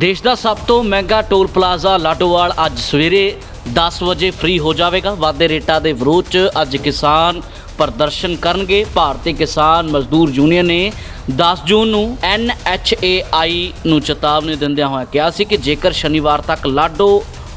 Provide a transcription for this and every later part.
ਦੇਸ਼ ਦਾ ਸਭ ਤੋਂ ਮਹਿੰਗਾ ਟੋਲ ਪਲਾਜ਼ਾ ਲਾਡੋਵਾਲ ਅੱਜ ਸਵੇਰੇ 10 ਵਜੇ ਫ੍ਰੀ ਹੋ ਜਾਵੇਗਾ। ਵਾਧੇ ਰੇਟਾਂ ਦੇ ਵਿਰੋਧ 'ਚ ਅੱਜ ਕਿਸਾਨ ਪ੍ਰਦਰਸ਼ਨ ਕਰਨਗੇ। ਭਾਰਤੀ ਕਿਸਾਨ ਮਜ਼ਦੂਰ ਯੂਨੀਅਨ ਨੇ 10 ਜੂਨ ਨੂੰ NHAI ਨੂੰ ਚੇਤਾਵਨੀ ਦਿੰਦਿਆਂ ਹੋਇਆ ਕਿਹਾ ਸੀ ਕਿ ਜੇਕਰ ਸ਼ਨੀਵਾਰ ਤੱਕ ਲਾਡੋ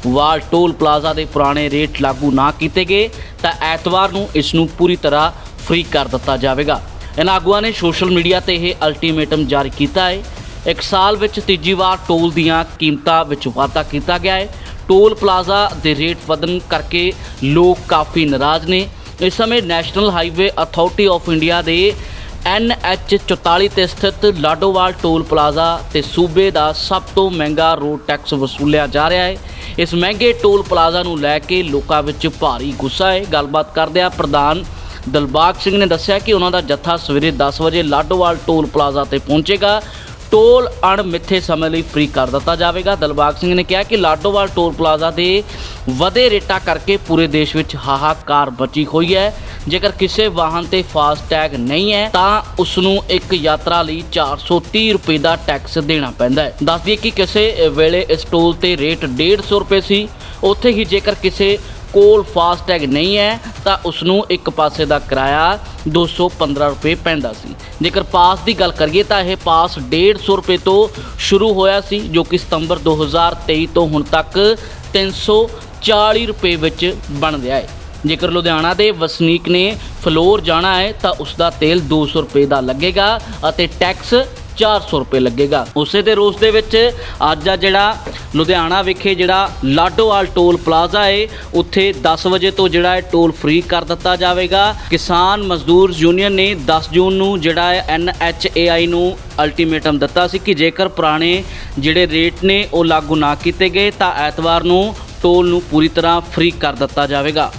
ਵਾਲ ਟੋਲ ਪਲਾਜ਼ਾ ਦੇ ਪੁਰਾਣੇ ਰੇਟ ਲਾਗੂ ਨਾ ਕੀਤੇ ਗਏ, ਤਾਂ ਐਤਵਾਰ ਨੂੰ ਇਸ ਨੂੰ ਪੂਰੀ ਤਰ੍ਹਾਂ ਫ੍ਰੀ ਕਰ ਦਿੱਤਾ ਜਾਵੇਗਾ। ਇਹਨਾਂ ਆਗੂਆਂ ਨੇ ਸੋਸ਼ਲ ਮੀਡੀਆ ਤੇ ਇਹ ਅਲਟੀਮੇਟਮ ਜਾਰੀ ਕੀਤਾ ਹੈ। ਇੱਕ ਸਾਲ ਵਿੱਚ ਤੀਜੀ ਵਾਰ ਟੋਲ ਦੀਆਂ ਕੀਮਤਾਂ ਵਿੱਚ ਵਾਧਾ ਕੀਤਾ ਗਿਆ ਹੈ। ਟੋਲ ਪਲਾਜ਼ਾ ਦੇ ਰੇਟ ਵਧਣ ਕਰਕੇ ਲੋਕ ਕਾਫੀ ਨਾਰਾਜ਼ ਨੇ। ਇਸ ਸਮੇਂ national highway authority of India ਦੇ NH 44 ਤੇ ਸਥਿਤ ਲਾਡੋਵਾਲ ਟੋਲ ਪਲਾਜ਼ਾ ਤੇ ਸੂਬੇ ਦਾ ਸਭ ਤੋਂ ਮਹਿੰਗਾ ਰੋਡ ਟੈਕਸ ਵਸੂਲਿਆ ਜਾ ਰਿਹਾ ਹੈ। ਇਸ ਮਹਿੰਗੇ ਟੋਲ ਪਲਾਜ਼ਾ ਨੂੰ ਲੈ ਕੇ ਲੋਕਾਂ ਵਿੱਚ ਭਾਰੀ ਗੁੱਸਾ ਹੈ। ਗੱਲਬਾਤ ਕਰਦਿਆਂ ਪ੍ਰਧਾਨ ਦਲਬਾਗ ਸਿੰਘ ਨੇ ਦੱਸਿਆ ਕਿ ਉਹਨਾਂ ਦਾ ਜੱਥਾ ਸਵੇਰੇ 10 ਵਜੇ ਲਾਡੋਵਾਲ ਟੋਲ ਪਲਾਜ਼ਾ ਤੇ ਪਹੁੰਚੇਗਾ। ਟੋਲ ਅਣਮਿੱਥੇ ਸਮੇਂ ਲਈ ਫ੍ਰੀ ਕਰ ਦਿੱਤਾ ਜਾਵੇਗਾ। ਦਲਬਾਗ ਸਿੰਘ ਨੇ ਕਿਹਾ ਕਿ ਲਾਡੋਵਾਲ ਟੋਲ ਪਲਾਜ਼ਾ ਦੇ ਵਧੇ ਰੇਟਾਂ ਕਰਕੇ ਪੂਰੇ ਦੇਸ਼ ਵਿੱਚ ਹਾਹਾਕਾਰ ਬਚੀ ਹੋਈ ਹੈ। ਜੇਕਰ ਕਿਸੇ ਵਾਹਨ ਤੇ ਫਾਸਟ ਟੈਗ ਨਹੀਂ ਹੈ, ਤਾਂ ਉਸ ਨੂੰ ਇੱਕ ਯਾਤਰਾ ਲਈ 430 ਰੁਪਏ ਦਾ ਟੈਕਸ ਦੇਣਾ ਪੈਂਦਾ ਹੈ। ਦੱਸ ਦਈਏ ਕਿ ਕਿਸੇ ਵੇਲੇ ਇਸ ਟੋਲ ਤੇ ਰੇਟ 150 ਰੁਪਏ ਸੀ। ਉੱਥੇ ਹੀ ਜੇਕਰ ਕਿਸੇ ਕੋਲ ਫਾਸਟ ਟੈਗ ਨਹੀਂ ਹੈ ਤਾਂ ਉਸ ਨੂੰ ਇੱਕ ਪਾਸੇ ਦਾ ਕਿਰਾਇਆ 215 ਰੁਪਏ ਪੈਂਦਾ ਸੀ। ਜੇਕਰ ਪਾਸ ਦੀ ਗੱਲ ਕਰੀਏ ਤਾਂ ਇਹ ਪਾਸ 150 ਰੁਪਏ ਤੋਂ ਸ਼ੁਰੂ ਹੋਇਆ ਸੀ, ਜੋ ਕਿ ਸਤੰਬਰ 2023 ਤੋਂ ਹੁਣ ਤੱਕ 340 ਰੁਪਏ ਵਿੱਚ ਬਣ ਗਿਆ ਹੈ। ਜੇਕਰ ਲੁਧਿਆਣਾ ਦੇ ਵਸਨੀਕ ਨੇ ਫਲੋਰ ਜਾਣਾ ਹੈ ਤਾਂ ਉਸ ਦਾ ਤੇਲ 200 ਰੁਪਏ ਦਾ ਲੱਗੇਗਾ ਅਤੇ ਟੈਕਸ 400 ਰੁਪਏ ਲੱਗੇਗਾ। ਉਸੇ ਦੇ ਰੋਸ ਦੇ ਵਿੱਚ ਅੱਜ ਆ ਜਿਹੜਾ ਲੁਧਿਆਣਾ ਵਿਖੇ ਜਿਹੜਾ ਲਾਡੋਵਾਲ ਟੋਲ ਪਲਾਜ਼ਾ ਹੈ ਉੱਥੇ 10 ਵਜੇ ਤੋਂ ਜਿਹੜਾ ਹੈ ਟੋਲ ਫ੍ਰੀ ਕਰ ਦਿੱਤਾ ਜਾਵੇਗਾ। ਕਿਸਾਨ ਮਜ਼ਦੂਰ ਯੂਨੀਅਨ ਨੇ 10 ਜੂਨ ਨੂੰ ਜਿਹੜਾ ਹੈ NHAI ਨੂੰ ਅਲਟੀਮੇਟਮ ਦਿੱਤਾ ਸੀ ਕਿ ਜੇਕਰ ਪੁਰਾਣੇ ਜਿਹੜੇ ਰੇਟ ਨੇ ਉਹ ਲਾਗੂ ਨਾ ਕੀਤੇ ਗਏ, ਤਾਂ ਐਤਵਾਰ ਨੂੰ ਟੋਲ ਨੂੰ ਪੂਰੀ ਤਰ੍ਹਾਂ ਫ੍ਰੀ ਕਰ ਦਿੱਤਾ ਜਾਵੇਗਾ।